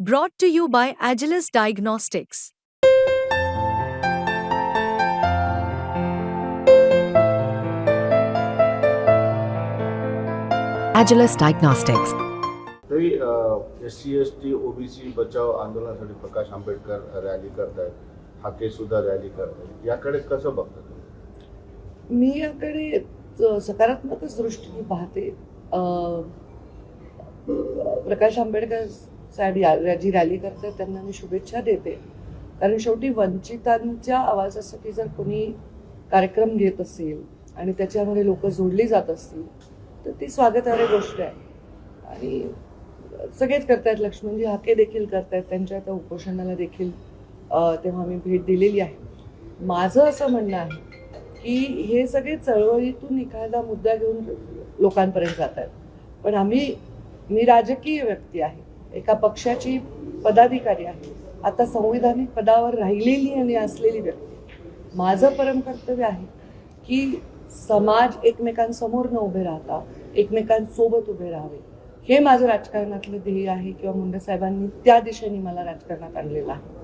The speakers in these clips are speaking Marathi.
Brought to you by Agilus Diagnostics. Agilus Diagnostics. तरी S C S T OBC बचाव आंदोलनासाठी प्रकाश आंबेडकर रॅली करतायत हाके सुद्धा रॅली करतायत याकडे कसं बघता तुम्ही मी याकडे सकारात्मकच दृष्टीने पाहते प्रकाश आंबेडकर साहेब या- जी रॅली करतात त्यांना मी शुभेच्छा देते. कारण शेवटी वंचितांच्या आवाजासाठी जर कोणी कार्यक्रम घेत असेल आणि त्याच्यामध्ये लोक जोडली जात असतील तर ती स्वागतार्ह गोष्ट आहे. आणि सगळेच करतायत लक्ष्मणजी हाके देखील करतायत त्यांच्या त्या उपोषणाला देखील तेव्हा मी भेट दिलेली आहे. माझं असं म्हणणं आहे की हे सगळे चळवळीतून एखादा मुद्दा घेऊन लोकांपर्यंत जात आहेत पण आम्ही मी राजकीय व्यक्ती आहे. एका पक्षाची पदाधिकारी आहे. आता संविधानिक पदावर राहिलेली आणि असलेली व्यक्ती. माझं परम कर्तव्य आहे की समाज एकमेकांसमोर न उभे राहता एकमेकांसोबत उभे राहावे. हे माझं राजकारणातलं ध्येय आहे किंवा मुंडे साहेबांनी त्या दिशेने मला राजकारणात आणलेलं आहे.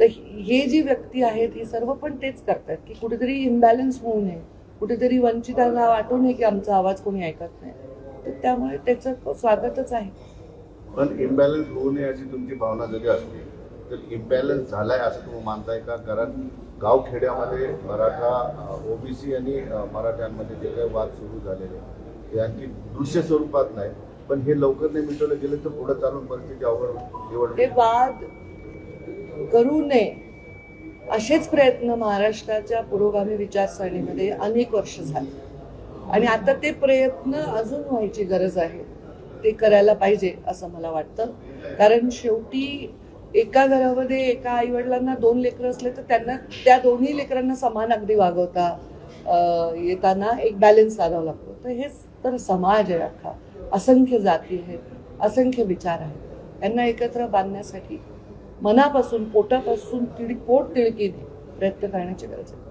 तर हे जी व्यक्ती आहेत ही सर्व पण तेच करतात की कुठेतरी इम्बॅलन्स होऊ नये कुठेतरी वंचितांना वाटू नये की आमचा आवाज कोणी ऐकत नाही. तर त्यामुळे त्याचं स्वागतच आहे. पण इम्बॅलन्स होऊ नये अशी तुमची भावना जरी असली तर इम्बॅलन्स झालाय असं तुम्ही मानताय का? कारण गावखेड्यामध्ये मराठा ओबीसी आणि मराठ्यांमध्ये जे काही वाद सुरू झालेले ते आणखी दृश्य स्वरूपात नाही. पण हे लवकर नाही मिटवलं गेले तर पुढे चालून परिस्थिती अवघड निवड हे वाद करू नये असेच प्रयत्न महाराष्ट्राच्या पुरोगामी विचारसरणीमध्ये अनेक वर्ष झाले. आणि आता ते प्रयत्न अजून व्हायची गरज आहे. ते करायला पाहिजे असं मला वाटतं. कारण शेवटी एका घरामध्ये एका आईवडिलांना दोन लेकरं असले तर त्यांना त्या दोन्ही लेकरांना समान अगदी वागवता येताना एक बॅलन्स साधावा लागतो. तर हेच तर समाज आहे अख्खा. असंख्य जाती आहेत असंख्य विचार आहेत. त्यांना एकत्र बांधण्यासाठी मनापासून पोटापासून तिळी पोट तिळकीने प्रयत्न करण्याची गरज आहे.